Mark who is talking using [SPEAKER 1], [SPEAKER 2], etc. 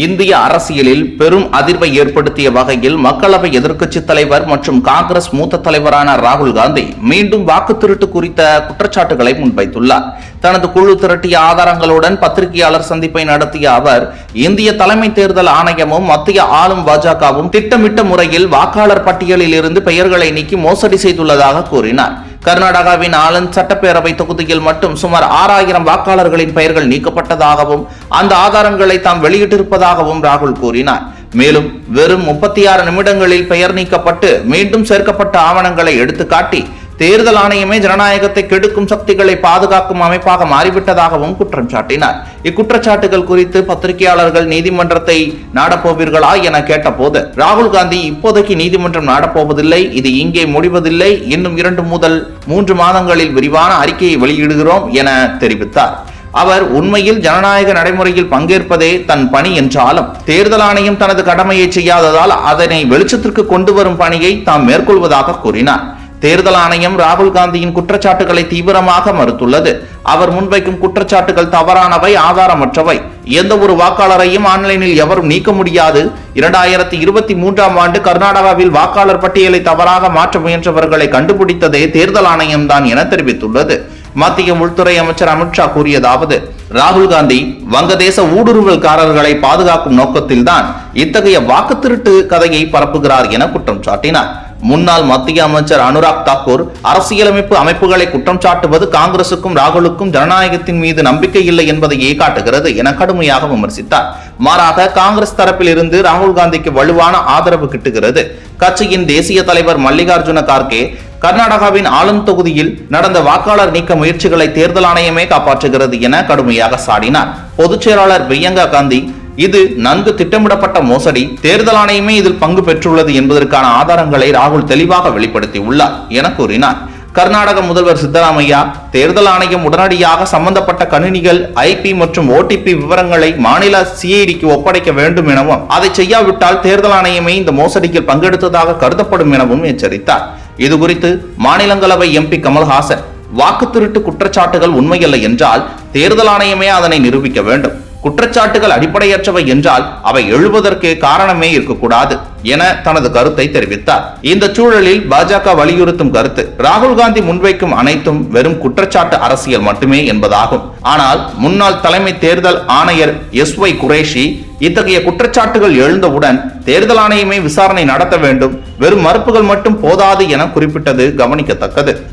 [SPEAKER 1] இந்திய அரசியலில் பெரும் அதிர்வை ஏற்படுத்திய வகையில் மக்களவை எதிர்க்கட்சித் தலைவர் மற்றும் காங்கிரஸ் மூத்த தலைவரான ராகுல் காந்தி மீண்டும் வாக்கு திருட்டு குறித்த குற்றச்சாட்டுகளை முன்வைத்துள்ளார். தனது குழு திரட்டிய ஆதாரங்களுடன் பத்திரிகையாளர் சந்திப்பை நடத்திய அவர் இந்திய தலைமை தேர்தல் ஆணையமும் மத்திய ஆளும் பாஜகவும் திட்டமிட்ட முறையில் வாக்காளர் பட்டியலில் இருந்து பெயர்களை நீக்கி மோசடி செய்துள்ளதாக கூறினார். கர்நாடகாவின் ஆனந்த் சட்டப்பேரவை தொகுதியில் மட்டும் சுமார் ஆறாயிரம் வாக்காளர்களின் பெயர்கள் நீக்கப்பட்டதாகவும் அந்த ஆதாரங்களை தாம் வெளியிட்டிருப்பதாகவும் ராகுல் கூறினார். மேலும் வெறும் முப்பத்தி ஆறு நிமிடங்களில் பெயர் நீக்கப்பட்டு மீண்டும் சேர்க்கப்பட்ட ஆவணங்களை எடுத்துக்காட்டி தேர்தல் ஆணையமே ஜனநாயகத்தை கெடுக்கும் சக்திகளை பாதுகாக்கும் அமைப்பாக மாறிவிட்டதாகவும் குற்றம் சாட்டினார். இக்குற்றச்சாட்டுகள் குறித்து பத்திரிகையாளர்கள் நீதிமன்றத்தை நாடப்போவீர்களா என கேட்டபோது ராகுல் காந்தி இப்போதைக்கு நீதிமன்றம் நாடப்போவதில்லை இது இங்கே முடிவதில்லை இன்னும் இரண்டு முதல் மூன்று மாதங்களில் விரிவான அறிக்கையை வெளியிடுகிறோம் என தெரிவித்தார். அவர் உண்மையில் ஜனநாயக நடைமுறையில் பங்கேற்பதே தன் பணி என்றாலும் தேர்தல் ஆணையம் தனது கடமையை செய்யாததால் அதனை வெளிச்சத்திற்கு கொண்டு வரும் பணியை தாம் மேற்கொள்வதாக கூறினார். தேர்தல் ஆணையம் ராகுல் காந்தியின் குற்றச்சாட்டுகளை தீவிரமாக மறுத்துள்ளது. அவர் முன்வைக்கும் குற்றச்சாட்டுகள் தவறானவை ஆதாரமற்றவை. எந்த ஒரு வாக்காளரையும் ஆன்லைனில் எவரும் நீக்க முடியாது. இரண்டாயிரத்தி இருபத்தி மூன்றாம் ஆண்டு கர்நாடகாவில் வாக்காளர் பட்டியலை தவறாக மாற்ற முயன்றவர்களை கண்டுபிடித்ததே தேர்தல் ஆணையம்தான் என தெரிவித்துள்ளது. மத்திய உள்துறை அமைச்சர் அமித்ஷா கூறியதாவது ராகுல் காந்தி வங்கதேச ஊடுருவல்காரர்களை பாதுகாக்கும் நோக்கத்தில்தான் இத்தகைய வாக்கு திருட்டு கதையை பரப்புகிறார் என குற்றம் சாட்டினார். முன்னாள் மத்திய அமைச்சர் அனுராக் தாக்கூர் அரசியலமைப்பு அமைப்புகளை குற்றம் சாட்டுவது காங்கிரசுக்கும் ராகுலுக்கும் ஜனநாயகத்தின் மீது நம்பிக்கை இல்லை என்பதையே காட்டுகிறது என கடுமையாக விமர்சித்தார். மாறாக காங்கிரஸ் தரப்பில் இருந்து ராகுல் காந்திக்கு வலுவான ஆதரவு கிட்டுகிறது. கட்சியின் தேசிய தலைவர் மல்லிகார்ஜுன கார்கே கர்நாடகாவின் ஆளும் தொகுதியில் நடந்த வாக்காளர் நீக்க முயற்சிகளை தேர்தல் ஆணையமே காப்பாற்றுகிறது என கடுமையாக சாடினார். பொதுச் செயலாளர் பிரியங்கா காந்தி இது நன்கு திட்டமிடப்பட்ட மோசடி. தேர்தல் ஆணையமே இதில் பங்கு பெற்றுள்ளது என்பதற்கான ஆதாரங்களை ராகுல் தெளிவாக வெளிப்படுத்தி உள்ளார் என கூறினார். கர்நாடக முதல்வர் சித்தராமையா தேர்தல் ஆணையம் உடனடியாக சம்பந்தப்பட்ட கணினிகள் ஐபி மற்றும் ஓடிபி விவரங்களை மாநில சிஐடிக்கு ஒப்படைக்க வேண்டும் எனவும் அதை செய்யாவிட்டால் தேர்தல் ஆணையமே இந்த மோசடியில் பங்கெடுத்ததாக கருதப்படும் எனவும் எச்சரித்தார். இதுகுறித்து மாநிலங்களவை எம்பி கமல்ஹாசன் வாக்கு திருட்டு குற்றச்சாட்டுகள் உண்மையல்ல என்றால் தேர்தல் ஆணையமே அதனை நிரூபிக்க வேண்டும். குற்றச்சாட்டுகள் அடிப்படையற்றவை என்றால் அவை எழுவதற்கு காரணமே இருக்கக்கூடாது என தனது கருத்தை தெரிவித்தார். இந்த சூழலில் பாஜக வலியுறுத்தும் கருத்து ராகுல் காந்தி முன்வைக்கும் அனைத்தும் வெறும் குற்றச்சாட்டு அரசியல் மட்டுமே என்பதாகும். ஆனால் முன்னாள் தலைமை தேர்தல் ஆணையர் எஸ் ஒய் குரேஷி இத்தகைய குற்றச்சாட்டுகள் எழுந்தவுடன் தேர்தல் ஆணையமே விசாரணை நடத்த வேண்டும். வெறும் மறுப்புகள் மட்டும் போதாது என குறிப்பிட்டது கவனிக்கத்தக்கது.